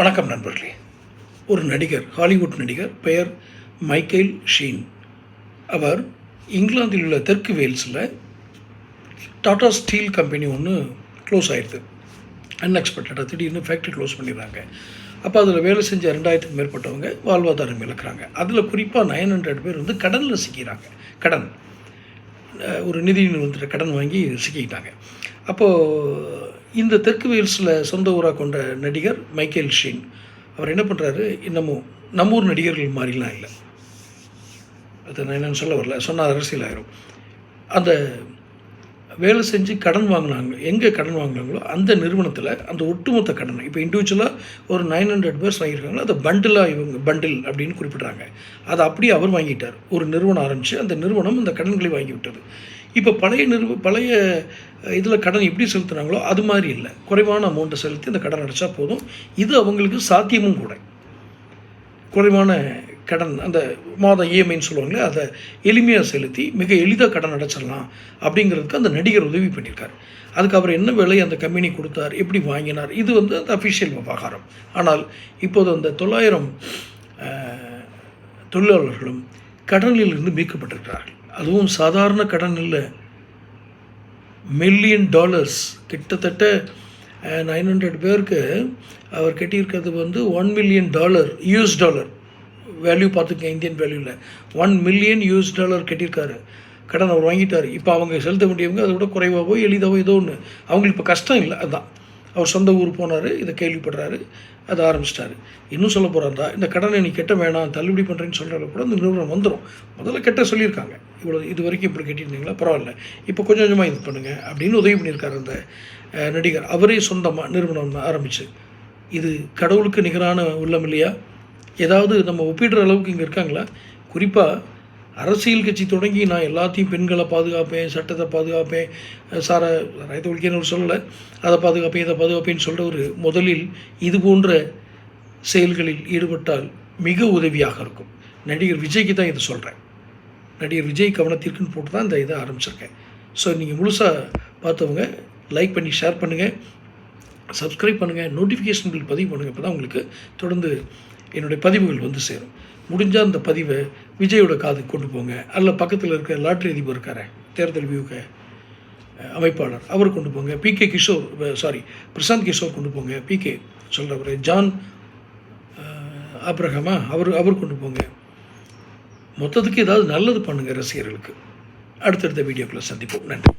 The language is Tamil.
வணக்கம் நண்பர்களே. ஒரு நடிகர் ஹாலிவுட் நடிகர் பெயர் மைக்கேல் ஷீன். அவர் இங்கிலாந்தில் உள்ள தெற்கு வேல்ஸில் டாடா ஸ்டீல் கம்பெனி ஒன்று க்ளோஸ் ஆயிடுது அன்எக்ஸ்பெக்டடாக திடீர்னு ஃபேக்ட்ரி க்ளோஸ் பண்ணிடுறாங்க. அப்போ அதில் வேலை செஞ்ச ரெண்டாயிரத்துக்கு மேற்பட்டவங்க வாழ்வாதாரம் இழக்கிறாங்க. அதில் குறிப்பாக நைன் ஹண்ட்ரட் பேர் வந்து கடனில் சிக்கிறாங்க கடன். ஒரு நிதி நிறுவனத்தில் கடன் வாங்கி சிக்கிக்கிட்டாங்க அப்போது இந்த தெற்கு வெயில்ஸில் சொந்த ஊராக கொண்ட நடிகர் மைக்கேல் ஷீன் அவர் என்ன பண்ணுறாரு இன்னமும் நம்ம ஊர் நடிகர்கள் மாதிரிலாம் இல்லை. அது நான் என்னன்னு சொல்ல வரல. சொன்னால் அரசியல் ஆயிரும். அந்த வேலை செஞ்சு கடன் வாங்கினாங்க. எங்கே கடன் வாங்கினாங்களோ அந்த நிறுவனத்தில் அந்த ஒட்டுமொத்த கடன் இப்போ இண்டிவிஜுவலாக ஒரு நைன் ஹண்ட்ரட் பேர்ஸ் வாங்கியிருக்காங்களோ அதை பண்டிலாக இவங்க பண்டில் அப்படின்னு குறிப்பிட்றாங்க. அதை அப்படியே அவர் வாங்கிட்டார். ஒரு நிறுவனம் ஆரம்பித்து அந்த நிறுவனம் அந்த கடன்களை வாங்கிவிட்டது இப்போ பழைய நிறுவ பழைய இதில் கடன் எப்படி செலுத்துனாங்களோ அது மாதிரி இல்லை. குறைவான அமௌண்ட்டை செலுத்தி அந்த கடன் அடைச்சா போதும். இது அவங்களுக்கு சாத்தியமும் கூட. குறைவான கடன் அந்த மாதம் இஎம்ஐன்னு சொல்லுவாங்களே அதை எளிமையாக செலுத்தி மிக எளிதாக கடன் அடைச்சிடலாம் அப்படிங்கிறதுக்கு அந்த நடிகர் உதவி பண்ணியிருக்கார். அதுக்கு அவர் என்ன விலை அந்த கம்பெனி கொடுத்தார் எப்படி வாங்கினார் இது வந்து அந்த அஃபிஷியல் விவகாரம். ஆனால் இப்போது அந்த தொள்ளாயிரம் தொழிலாளர்களும் கடனில் இருந்து மீட்கப்பட்டிருக்கிறார்கள். அதுவும் சாதாரண கடன் இல்லை மில்லியன் டாலர்ஸ் கிட்டத்தட்ட நைன் ஹண்ட்ரட் பேருக்கு அவர் கட்டியிருக்கிறது வந்து one million dollar US dollar value பார்த்துக்கங்க இந்தியன் வேல்யூவில் ஒன் மில்லியன் யூஎஸ் டாலர் கட்டியிருக்காரு. கடன் அவர் வாங்கிட்டார். இப்போ அவங்க செலுத்த வேண்டியவங்க அதை விட குறைவாகவோ எளிதாவோ ஏதோ ஒன்று அவங்களுக்கு இப்போ கஷ்டம் இல்லை அதுதான் அவர் சொந்த ஊர் போனார் இதை கேள்விப்படுறாரு அதை ஆரம்பிச்சிட்டாரு. இன்னும் சொல்ல போகிறாந்தா இந்த கடனை நீ கெட்ட வேணாம் தள்ளுபடி பண்ணுறேன்னு சொல்கிறத கூட இந்த நிறுவனம் வந்துடும் முதல்ல கெட்ட சொல்லியிருக்காங்க. இவ்வளோ இது வரைக்கும் இப்படி கட்டியிருந்தீங்களா? பரவாயில்ல. இப்போ கொஞ்சம் கொஞ்சமாக இது பண்ணுங்கள் அப்படின்னு உதவி பண்ணியிருக்காரு அந்த நடிகர். அவரே சொந்தமாக நிறுவனம் ஆரம்பிச்சு. இது கடவுளுக்கு நிகரான உள்ளம் இல்லையா? ஏதாவது நம்ம ஒப்பிடுற அளவுக்கு இங்கே இருக்காங்களா? குறிப்பாக அரசியல் கட்சி தொடங்கி நான் எல்லாத்தையும் பெண்களை பாதுகாப்பேன் சட்டத்தை பாதுகாப்பேன் சார சாராயத்தை ஒழிக்கன்னு சொல்லலை. அதை பாதுகாப்பேன் இதை பாதுகாப்பேன்னு சொல்கிற ஒரு முதலில் இது போன்ற செயல்களில் ஈடுபட்டால் மிக உதவியாக இருக்கும். நடிகர் விஜய்க்கு தான் இதை சொல்கிறேன் நடிகர் விஜய் கவனத்திற்குன்னு போட்டு தான் இந்த இதை ஆரம்பிச்சிருக்கேன். ஸோ நீங்கள் முழுசாக பார்த்தவங்க லைக் பண்ணி ஷேர் பண்ணுங்கள் சப்ஸ்கிரைப் பண்ணுங்கள் நோட்டிஃபிகேஷன் பில் பதிவு பண்ணுங்கள் இப்போ தான் உங்களுக்கு தொடர்ந்து என்னுடைய பதிவுகள் வந்து சேரும். முடிஞ்சால் அந்த பதிவை விஜயோட காதுக்கு கொண்டு போங்க. அல்ல பக்கத்தில் இருக்க லாட்ரி அதிபர் இருக்கார தேர்தல் வியூக அமைப்பாளர் அவர் கொண்டு போங்க. பிகே கிஷோர் சாரி பிரசாந்த் கிஷோர் கொண்டு போங்க. பிகே சொல்கிறவர் ஜான் அப்ரஹமா ஆப்ரஹாமா அவர் அவர் கொண்டு போங்க. மொத்தத்துக்கு ஏதாவது நல்லது பண்ணுங்கள் ரசிகர்களுக்கு. அடுத்தடுத்த வீடியோக்குள்ளே சந்திப்போம். நன்றி.